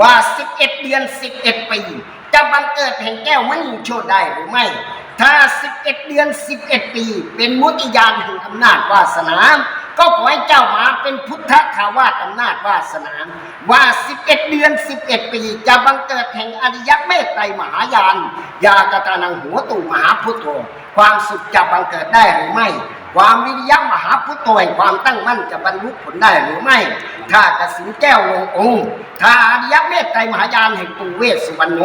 ว่า 11 เดือน 11 ปี จะบังเกิดแห่งแก้วมณีโชดได้หรือไม่ ถ้า 11 เดือน 11 ปี เป็นมุติยานแห่งอำนาจวาสนา ก็ขอให้เจ้ามาเป็นพุทธทาวาสอำนาจวาสนา ว่า 11 เดือน 11 ปี จะบังเกิดแห่งอริยเมตไตรมหายาน ยากตานังหัวตูมหาพุทโธ ความสุขจะบังเกิดได้หรือไม่ ความวิริยะมหาพุทโธแห่งความตั้งมั่นจะบรรลุผลได้หรือไม่ถ้ากระสินแก้วลงองค์ถ้าอริยเมตไตรมหายานแห่งปูเวสสุวรรณโน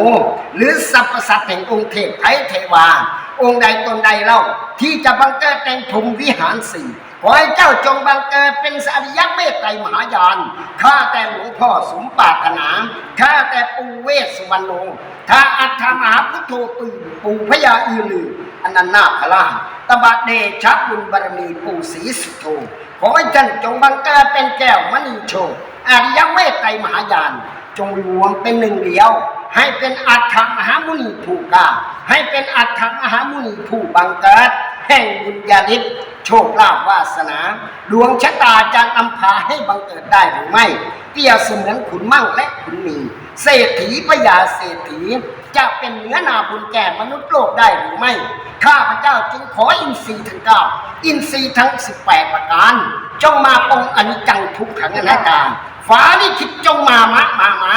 หรือสรรพสัตแห่งองค์เทพไทยเทวา องค์ใดตนใดเล่า ที่จะบังเกิดแต่งพรมวิหารสี่ขอให้เจ้าจงบังเกิดเป็นอริยเมตไตรมหายานข้าแต่หลวงพ่อสมปรารถนาข้าแต่ปูเวสสุวรรณโนถ้าอัฏฐมหาพุทโธปือปู่พญาอือลือ นันนาคราตบะเดชะบุญบารมีปู่ศรีสุโธขอให้ท่านจงบังเกิดเป็นแก้วมณีโชตอริยเมตไตรมหายาน จงรวมเป็นหนึ่งเดียว ให้เป็นอัฏฐมหามุนีผู้กล้าให้เป็นอัฏฐมหามุนีผู้บังเกิด แห่งบุญญาฤทธิ์โชคลาภวาสนา ดวงชะตาจะนำพาให้บังเกิดได้หรือไม่เปรียบเสมือนขุนมั่งและขุนมีเศรษฐีพญาเศรษฐี จะเป็นเนื้อนาบุญแก่มนุษย์โลกได้หรือไม่ ข้าพเจ้าจึงขออินทรีย์ทั้งเก้าอินทรีย์ทั้ง18ปดประการ จงมาปองอนิจจังทุกขังอนัตตาฟ้าลิขิตจงมามะมามา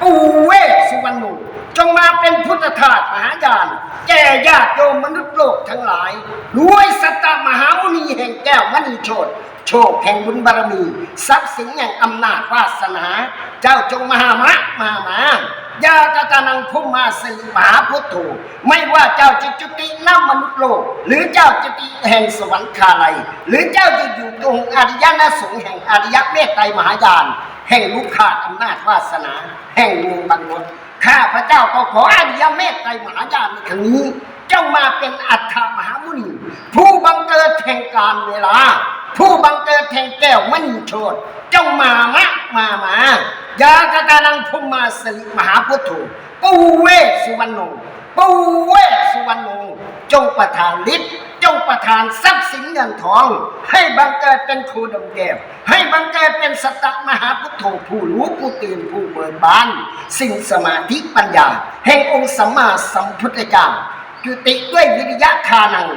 ปูเวสุวรรณูจงมาเป็นพุทธทาสมหายานแก่ญาติโยมมนุษย์โลกทั้งหลายด้วยสัตตมหามุนีแห่งแก้วมณีโชต โชคแห่งบุญบารมี ทรัพย์สินแห่งอำนาจวาสนา เจ้าจงมหามะมามาญาตตานังพุมาสิมหาพุทโธไม่ว่าเจ้าจะจุติน้ำมนุษย์โลก หรือเจ้าจะติแห่งสวรรคาลัย หรือเจ้าจะอยู่ตรงอริยนสงแห่งอริยเมตไตรมหายาน แห่งลูกขาดอำนาจวาสนา แห่งมืองบางมดข้าพระเจ้าก็ขออริยเมตไตรมหายานในครั้งนี้ เจ้ามาเป็นอัฏฐมหามุนีผู้บังเกิดแห่งการเวลา ผู้บังเกิดแห่งแก้วมณีโชตเจ้ามามะมามายากตานังพุมมาสิริมหาพุทโธปูเวสุวรรณโนปูเวสุวรรณโนจงประทานฤทธิ์จงประทานทรัพย์สินเงินทอง ให้บังเกิดเป็นครูดมแก้วให้บังเกิดเป็นสตตมหาพุทโธผู้รู้ผู้ตื่นผู้เบิกบาน สิ่งสมาธิปัญญา แห่งองค์สัมมาสัมพุทธเจ้าจุติด้วยวิริยะทานัง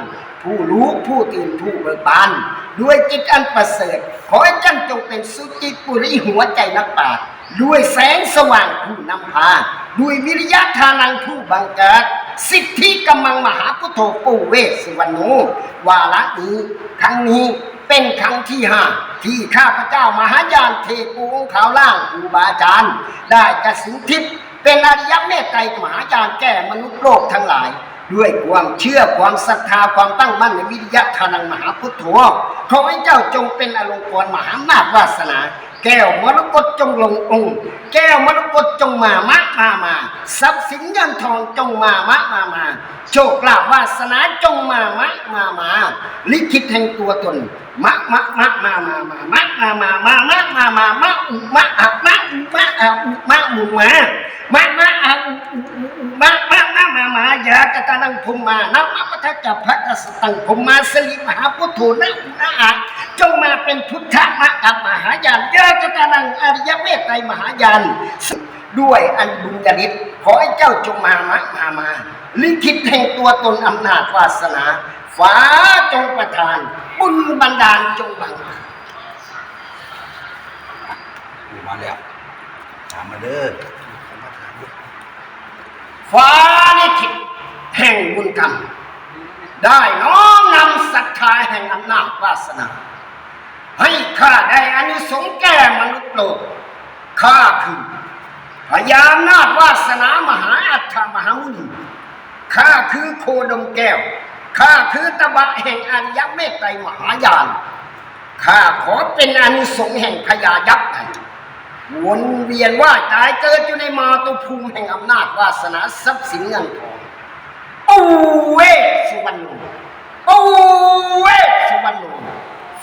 ผู้รู้ผู้ตื่นผู้เบิกบาน ด้วยจิตอันประเสริฐขอให้ท่านจงเป็นสุจิปุริหัวใจนักปราชญ์ด้วยแสงสว่างผู้นำพา ด้วยวิริยะทานังผู้บังเกิด สิทธิกำมังมหาพุทโธปูเวสสุวรรณโนวาระนี้ครั้งนี้เป็นครั้งที่ห้าที่ข้าพเจ้ามหายานเทปูองขาวล่างครูบาอาจารย์ ได้กระสินทิพย์เป็นอริยเมตไตรมหายานแก่มนุษย์โลกทั้งหลาย ด้วยความเชื่อความศรัทธาความตั้งมั่นในวิริยะทานังมหาพุทโธขอให้เจ้าจงเป็นอลงกรณ์มหาอำนาจวาสนา แก้วมรกตจงลงองค์ แก้วมรกตจงมามะมามาทรัพย์สินเงินทองจงมามะมามาโชคลาภวาสนาจงมามะมามาลิขิตแห่งตัวตนมะมะมะมามามามะมามามามะมามามะอุมะอะมะอุมะอะอุมะอุมะมะมะอะอุมะมะ มามายากตานังพุมมานะมะปะทะจัพพะสตังพุมมาสลิมหาพุทโธนะอุนะอะจงมาเป็นพุทธมะกับมหายานยากตานังอริยเมตไตรมหายานด้วยอันบุญญาฤทธิ์ขอให้เจ้าจงมามะมามา ลิขิตแห่งตัวตนอำนาจวาสนาฟ้าจงประทาน บุญบันดาลจงบังมาแล้วถามมาเด้อ ฟ้าลิขิตแห่งบุญธรรม ได้น้อมนำศรัทธาแห่งอำนาจวาสนา ให้ข้าได้อานิสงส์แก่มนุษย์โลกข้าคือพญานาจวาสนามหาอัฏฐมหามุนีข้าคือโคดมแก้วข้าคือตบะแห่งอริยเมตไตรมหายานข้าขอเป็นอานิสงส์แห่งพญายักษ์ วนเวียนว่าตายเกิดอยู่ในมาตุภูมิแห่งอำนาจวาสนาทรัพย์สินเงินทองปูเวสุวรรณโนปูเวสุวรรณโน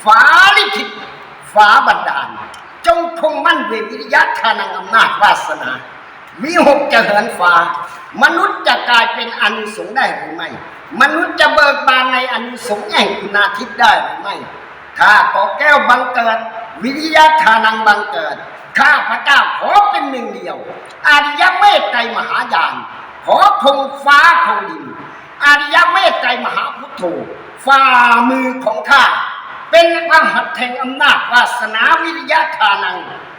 ฟ้าลิขิตฟ้าบันดาล จงคงมั่นเววยวิริยะทานังอำนาจวาสนาวิหกจะเหินฟ้ามนุษย์จะกลายเป็นอนิสงได้หรือไม่ มนุษย์จะเบิกบานในอนิสงแห่งคุณาทิพย์ได้หรือไม่ข้าขอแก้วบังเกิด วิริยะทานังบังเกิด ข้าพระเจ้าขอเป็นหนึ่งเดียว อาริยเมตไตรมหายาน ขอคงฟ้าคงดิน อาริยเมตไตรมหาพุทโธฝ่ามือของข้า เป็นพระหัตถ์แห่งอำนาจวาสนาวิริยะทานัง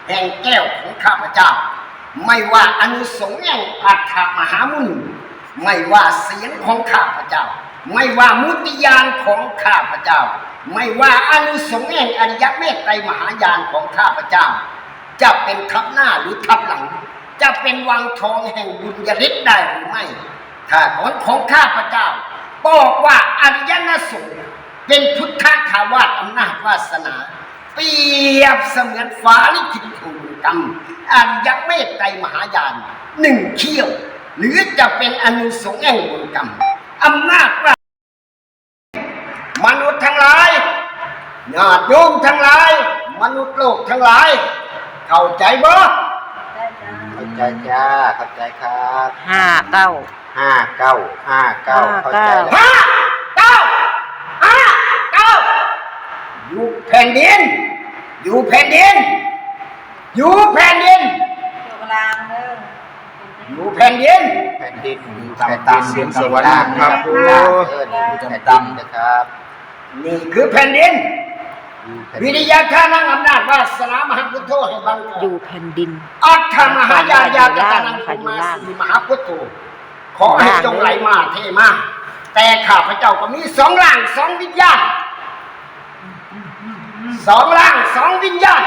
แห่งแก้วของข้าพระเจ้า ไม่ว่าอนุสงส์แห่งอัฏฐมหามุนไม่ว่าเสียงของข้าพระเจ้า ไม่ว่ามุติยานของข้าพระเจ้า ไม่ว่าอนุสงส์แห่งอริยเมตไตรมหายานของข้าพระเจ้า จะเป็นทับหน้าหรือทับหลัง จะเป็นวังทองแห่งบุญยฤทธิ์ได้หรือไม่ถ้าผลของข้าพเจ้าบอกว่าอริยนสงเป็นพุทธคาวาสอำนาจวาสนาเปรียบเสมือนฟ้าลิขิตแห่งบุญกรรมอริยเมตไตรมหายานหนึ่งเขี้ยว หรือจะเป็นอนุสงแห่งบุญกรรมอำนาจว่ามนุษย์ทั้งหลายญาติโยมทั้งหลาย มนุษย์โลกทั้งหลาย เข้าใจบ่เข้าใจจ้าเข้าใจครับห้าเก้าห้าเก้าห้าเก้าเข้าใจแล้วห้าเก้าห้าเก้าอยู่แผ่นดิน อยู่แผ่นดิน อยู่แผ่นดินอยู่กลางเด้ออยู่แผ่นดินแผ่นดินตามตามเสียงสวรรค์ล่างครับเอออยู่แผ่นดินนะครับ นี่คือแผ่นดินอยู่แผ่น วิดิรินยะทานังอำนาจวาสนามหาพุทโธให้บังเกิอยู่ดแผ่นดิน อัตถมหายายากตานังคุมาสีมหาพุทโธขอให้จงไหลมาเทมา แต่ข้าพเจ้าก็มีสองร่างสองวิญญาณสองร่างสองวิญญาณ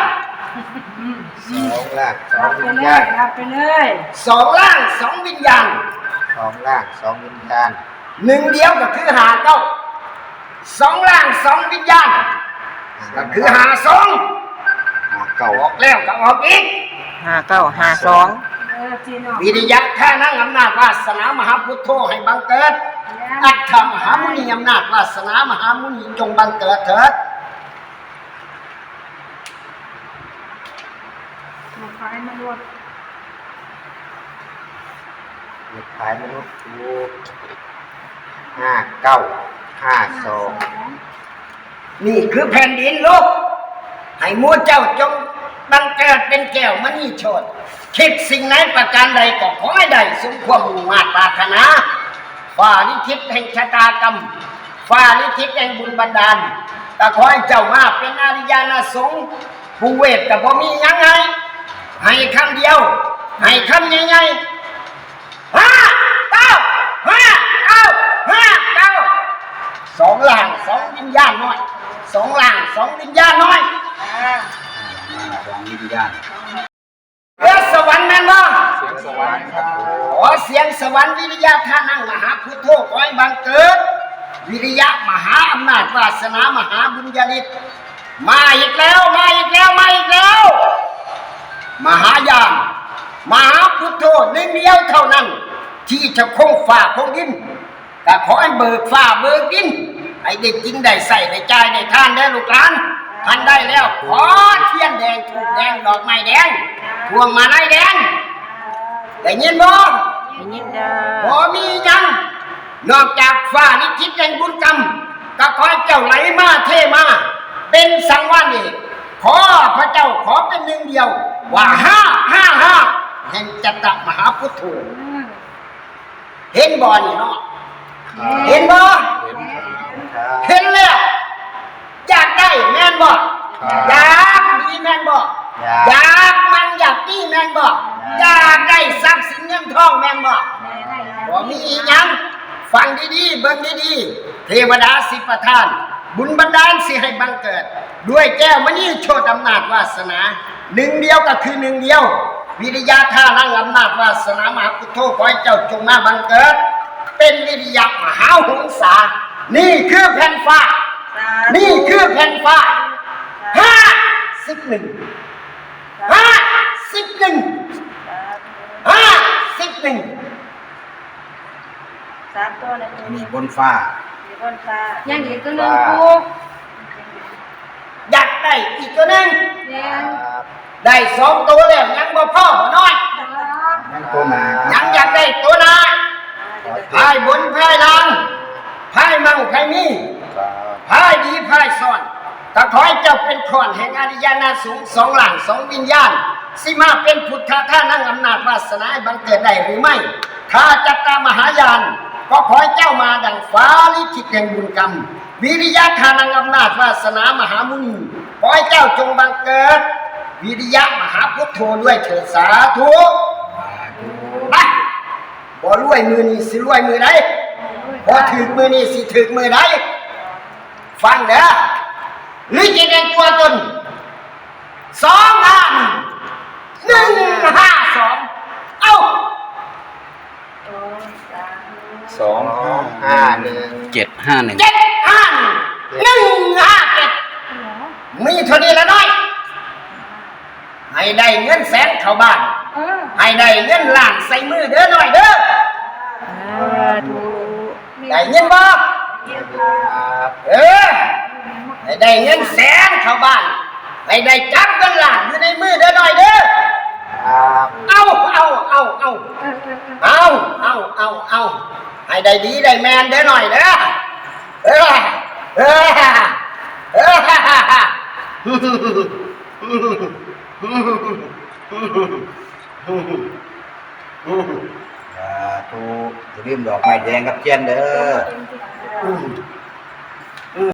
สองล่างสองรับไปวิญเลญายณรับไปเลยสองร่างสองวิญญาณสองล่างสองวิญญาณหนึ่งเดียวก็คือหาเก้าสองร่างสองวิญญาณ ก็คือหาสองห้าเก้าออกแล้วก็ออกอีกห้าเก้าห้าสองเออจีนออกวิริยะแค่นั่งอำนาจวาสนามหาพุทโธให้บังเกิด อัตถมหามุนีอำนาจวาสนามหามุนีจงบังเกิดเถิดมาขายมารวดเด็กขายมนุษย์ดูห้าเก้าห้าสอง นี่คือแผ่นดินโลก ให้มูเจ้าจงบังเกิดเป็นแก้วมณีโชดคิดสิ่งไหนประการใดก็ขอให้ได้สมความมุ่งมาตรปรารถนาฝ่าลิขิตแห่งชะตากรรมฝ่าลิขิตแห่งบุญบันดาลแต่ขอให้เจ้ามาเป็นอริยาณสงผู้เวทกับบ่มียังไงให้คำเดียว ให้คำใหญ่ๆห้าเก้าห้าเก้าห้าเก้าสองหลังสองวิญญาณน้อยสองหลังสองวิญญาณน้อย อ่า มาสองวิญญาณ เรือสวรรค์แม่นบ่ เสียงสวรรค์ครับ ขอเสียงส วิริยะท่านั่งมหาพุทโธขอให้บังเกิด วิริยะมหาอำนาจวาสนามหาบุญญาฤทธิ์มาอีกแล้วมาอีกแล้วมาอีกแล้ว มหายานมหาพุทโธหนึ่งเดียวเท่านั้น ที่จะคงฝ่าคงดินแต่ขอให้เบิกฝ่าเบิกดินให้ได้กินได้ใส่ได้จ่ายได้ทานได้ลูกหลานท่านได้แล้วขอเทียนแดงถูกแดงดอกไม้แดงพวงมาลัยแดงได้ยินบ่ อย่างนี้เด้บ่อมีหยัง นอกจากฝ่าลิขิตแห่งบุญกรรมก็ขอให้เจ้าไหลมาเทมา เป็นสังวานีขอพระเจ้าขอเป็นหนึ่งเดียว ว่าห้าห้าห้าแห่งจัตตมหาพุทโธอืมเห็นบ่นี่เนาะเห็นบ่เห็นครับครับเห็นแล้วอยากได้แม่นบ่อยากดีแม่นบ่อยากอยากมันอยากนี่แม่นบ่อยากได้ทรัพย์สิ นเงินทองแม่นบ่บ่มีอีหยังฟังดีๆเบิ่งดีๆเทวดาสิประทาน บุญบันดาลสิให้บังเกิด ด้วยแก้วมณีโชดอำนาจวาสนา หนึ่งเดียวก็คือหนึ่งเดียว วิริยะท่านั่งอำนาจวาสนามหาพุทโธขอให้เจ้าจงมาบังเกิด เป็นวิริยะมหาหงสา นี่คือแผ่นฟ้า นี่คือแผ่นฟ้าห้าสิบหนึ่งห้าสิบหนึ่ง ห้าสิบหนึ่งสามตัวเลยมีบนฟ้า มีบนฟ้ายังอีกตัวหนึงกูอยากได้อีกตัวหนึงยังครับได้สองตัวแล้วยังบ่พ่อบ่น้อยนั่นตัวหนายังอยากได้ตัวหนาขอพายบนพายล่างพายมั่งพายมีครับพายดีพายซ่อนแต่ขอให้เจ้าเป็นขอนแห่งอริยนาสูงสองหลังสองวิญญาณ สิมาเป็นพุทธท่านั่งอำนาจวาสนาบังเกิดได้หรือไม่ ถ้าจัตตามหายาน ก็ขอให้เจ้ามาดังฟ้าลิขิตแห่งบุญกรรม วิริยะทานังอำนาจวาสนามหามุนีขอให้เจ้าจงบังเกิด วิริยะมหาพุทโธด้วยเถิดสาธุไปบ่รวยมือนี้สิรวยมือใดพอถึกมือนี้สิถึกมือใดฟังเด้อหรือจะเป็นตัวตนสองห้าหนึ่ง หนึ่งห้าสองเอ้าโอ้สาธุสองสองห้าหนึ่งเจ็ดห้าหนึ่งเจ็ดห้าหนึ่งห้าเจ็ดเหรอมีเท่านี้ละน้อย ให้ได้เงินแสนเข้าบ้านเออให้ได้เงินล้านใส่มือเด้อหน่อยเด้อสาธุได้เงินบ่ครับเออให้ได้เงินแสนเข้าบ้าน ให้ได้จับเงินล้านอยู่ในมือเด้อหน่อยเด้อ ครับเอาเอาเอาเอาเออเออเออเอาเอาเอาเอาให้ได้ดีได้แมนเด้อหน่อยเด้อเออเออเออสาธุอย่าลืมดอกไม้แดงกับเทียนเด้อ